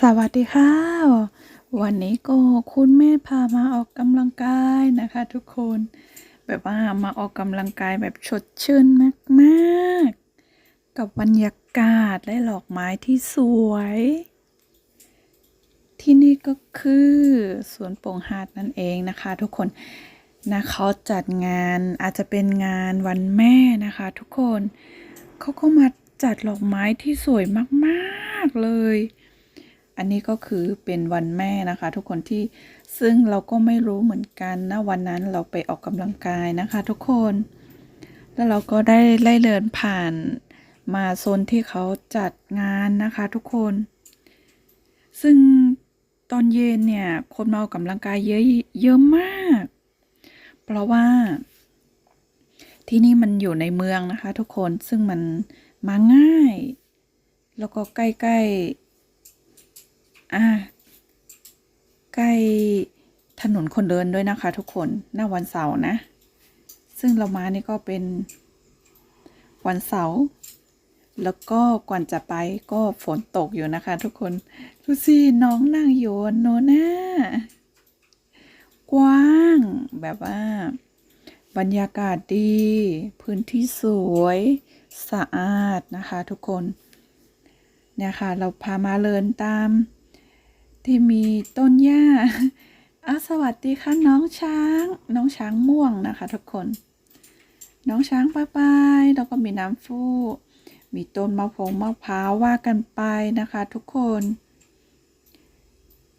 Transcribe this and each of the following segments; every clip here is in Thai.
สวัสดีค่ะ วันนี้ก็คุณแม่พามาออกกำลังกายนะคะ ทุกคน แบบว่ามาออกกำลังกายแบบสดชื่นมากๆ กับบรรยากาศและดอกไม้ที่สวย ที่นี่ก็คือสวนโป่งหาดนั่นเองนะคะ ทุกคนนะเขาจัดงานอาจจะเป็นงานวันแม่นะคะ ทุกคนเขาก็มาจัดดอกไม้ที่สวยมากๆเลย อันนี้ก็คือเป็นวันแม่นะคะ ทุกคนที่ซึ่งเราก็ไม่รู้เหมือนกันนะวันนั้นเราไปออกกำลังกายนะคะ ทุกคน แล้วเราก็ได้ไล่เดินผ่านมาโซนที่เขาจัดงานนะคะ ทุกคน ซึ่งตอนเย็นเนี่ยคนมาออกกำลังกายเยอะเยอะมาก เพราะว่า ที่นี่มันอยู่ในเมืองนะคะ ทุกคนซึ่งมันมาง่าย แล้วก็ใกล้ๆ อ่าใกล้ถนนคนเดินด้วยนะคะ ทุกคนหน้าวันเสาร์นะ ซึ่งเรามานี่ก็เป็นวันเสาร์แล้วก็ก่อนจะไปก็ฝนตกอยู่นะคะ ทุกคนดูสิน้องนั่งอยู่บนโนน่ากว้างแบบว่า บรรยากาศดี พื้นที่สวยสะอาดนะคะ ทุกคน เนี่ยค่ะ เราพามาเลินตาม ที่มีต้นหญ้าอะสวัสดีค่ะน้องช้าง น้องช้างม่วงนะคะทุกคน น้องช้างป้ายปายแล้วก็มีน้ำฟูมีต้นมะพร้าวมะพร้าวว่ากันไปนะคะ ทุกคน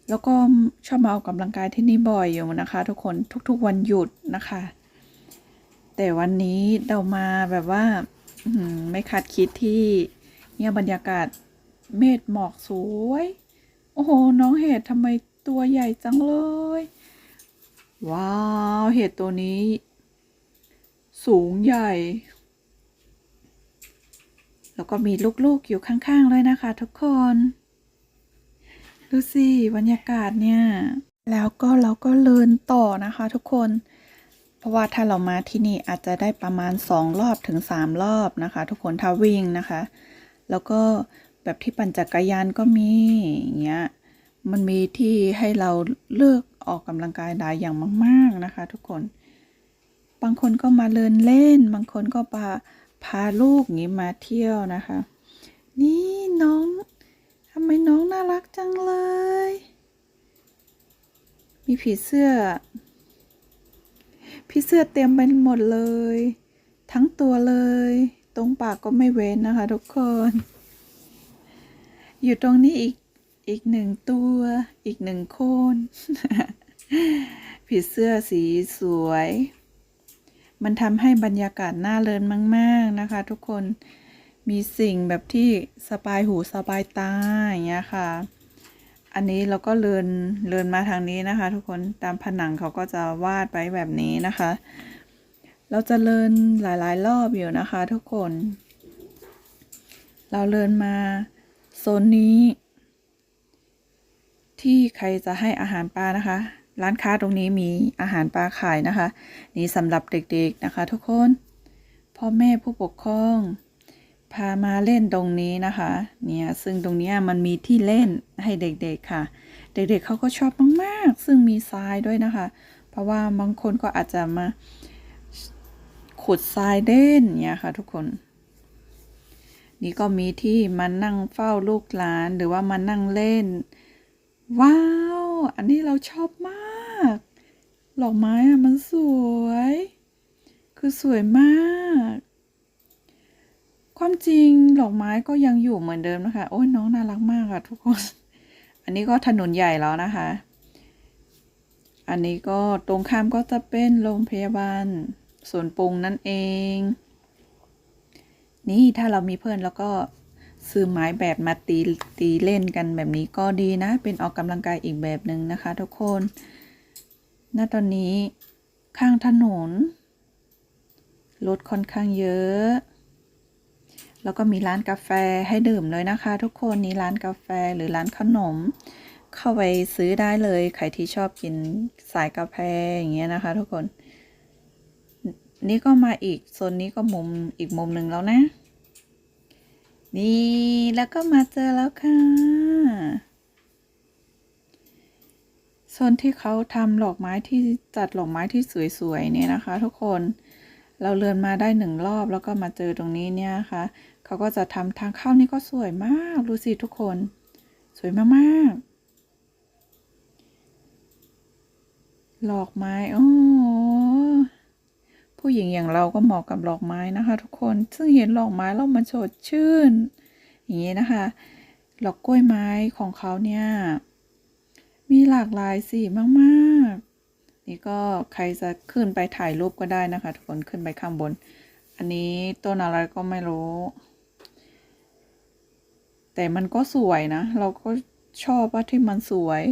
แล้วก็ชอบมาออกกำลังกายที่นี่บ่อยอยู่นะคะ ทุกคนทุกๆวันหยุดนะคะ แต่วันนี้เรามาแบบว่าไม่คาดคิดที่เนี่ยบรรยากาศเมฆหมอกสวย โอ้โห น้องเห็ดทำไมตัวใหญ่จังเลย ว้าว เห็ดตัวนี้ สูงใหญ่ แล้วก็มีลูกๆอยู่ข้างๆเลยนะคะทุกคน ดูสิบรรยากาศเนี่ย แล้วก็เราก็เลินต่อนะคะทุกคน เพราะว่าถ้าเรามาที่นี่อาจจะได้ประมาณ 2 รอบถึง 3 รอบนะคะ ทุกคนถ้าวิ่งนะคะ แล้วก็ แบบที่ปั่นจักรยานก็มีอย่างเงี้ยมันมีที่ให้เราเลือกออกกำลังกายหลายอย่างมาก ๆนะคะ ทุกคน บางคนก็มาเลินเล่น บางคนก็พาพาลูกอย่างนี้มาเที่ยวนะคะ นี่น้องทำไมน้องน่ารักจังเลย มีผีเสื้อพี่เสื้อเต็มไปหมดเลย ทั้งตัวเลย ตรงปากก็ไม่เว้นนะคะ ทุกคน อยู่ตรงนี้อีกอีกหนึ่งตัว อีกหนึ่งโคนผีเสื้อสีสวย มันทำให้บรรยากาศน่าเลินมาก ๆนะคะ ทุกคนมีสิ่งแบบที่สบายหูสบายตาอย่างเงี้ยค่ะ อันนี้เราก็เลินเลินมาทางนี้นะคะ ทุกคนตามผนังเขาก็จะวาดไว้แบบนี้นะคะ เราจะเลินหลายๆ รอบอยู่นะคะ ทุกคน เราเลินมา นนี้ ที่ใครจะให้อาหารปลานะคะ ร้านค้าตรงนี้มีอาหารปลาขายนะคะ นี่สำหรับเด็กๆนะคะ ทุกคนพ่อแม่ผู้ปกครอง พามาเล่นตรงนี้นะคะ เนี่ยซึ่งตรงนี้มันมีที่เล่นให้เด็กๆค่ะ เด็กๆเขาก็ชอบมากๆ ซึ่งมีทรายด้วยนะคะ เพราะว่าบางคนก็อาจจะมาขุดทรายเล่นเนี่ยค่ะ ทุกคน นี่ก็มีที่มานั่งเฝ้าลูกหลานหรือว่ามานั่งเล่น ว้าว อันนี้เราชอบมากดอกไม้อะมันสวย คือสวยมาก ความจริงดอกไม้ก็ยังอยู่เหมือนเดิมนะคะ โอ้ยน้องน่ารักมากอะทุกคน อันนี้ก็ถนนใหญ่แล้วนะคะ อันนี้ก็ตรงข้ามก็จะเป็นโรงพยาบาลสวนปรุงนั่นเอง นี่ถ้าเรามีเพื่อนแล้วก็ซื้อไม้แบบมาตีตีเล่นกันแบบนี้ก็ดีนะ เป็นออกกำลังกายอีกแบบหนึ่งนะคะ ทุกคนณตอนนี้ข้างถนนรถค่อนข้างเยอะ แล้วก็มีร้านกาแฟให้ดื่มเลยนะคะ ทุกคนนี่ร้านกาแฟหรือร้านขนม เข้าไปซื้อได้เลย ใครที่ชอบกินสายกาแฟอย่างเงี้ยนะคะ ทุกคน นี่ก็มาอีกโซนนี้ก็มุมอีกมุมหนึ่งแล้วนะ นี่แล้วก็มาเจอแล้วค่ะโซนที่เขาทำดอกไม้ที่จัดดอกไม้ที่สวยๆเนี่ยนะคะ ทุกคนเราเดินมาได้หนึ่งรอบแล้วก็มาเจอตรงนี้เนี่ยนะคะเขาก็จะทำทางเข้านี่ก็สวยมากดูสิทุกคน สวยมากๆดอกไม้โอ้ ผู้หญิงอย่างเราก็เหมาะกับดอกไม้นะคะ ทุกคนซึ่งเห็นดอกไม้แล้วมันสดชื่น อย่างนี้นะคะดอกกล้วยไม้ของเขาเนี่ย มีหลากหลายสีมากๆ นี่ก็ใครจะขึ้นไปถ่ายรูปก็ได้นะคะ ทุกคนขึ้นไปข้างบน อันนี้ต้นอะไรก็ไม่รู้ แต่มันก็สวยนะ เราก็ชอบว่าที่มันสวย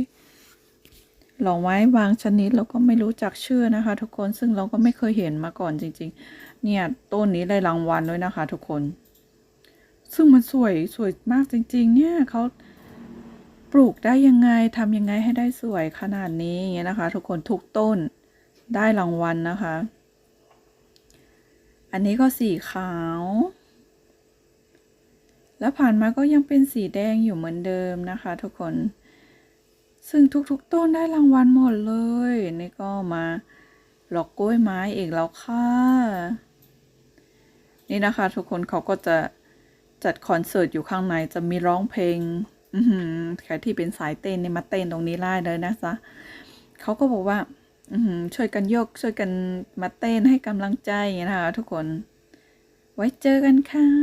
ดอไม้บางชนิดเราก็ไม่รู้จักชื่อนะคะ ทุกคนซึ่งเราก็ไม่เคยเห็นมาก่อนจริง ๆ เนี่ยต้นนี้ได้รางวัลด้วยนะคะ ทุกคน ซึ่งมันสวยสวยมากจริง ๆ เนี่ยเขาปลูกได้ยังไงทำยังไงให้ได้สวยขนาดนี้อย่างเงี้ยนะคะ ทุกคนทุกต้นได้รางวัลนะคะ อันนี้ก็สีขาว แล้วผ่านมาก็ยังเป็นสีแดงอยู่เหมือนเดิมนะคะ ทุกคน ซึ่งทุกๆ ต้นได้รางวัลหมดเลย นี่ก็มาหลอกกล้วยไม้อีกแล้วค่ะ นี่นะคะทุกคนเขาก็จะจัดคอนเสิร์ตอยู่ข้างในจะมีร้องเพลงใครที่เป็นสายเต้นนี่มาเต้นตรงนี้ได้เลยนะจ๊ะเขาก็บอกว่าช่วยกันยก ช่วยกันมาเต้นให้กำลังใจนะคะทุกคน ไว้เจอกันค่ะ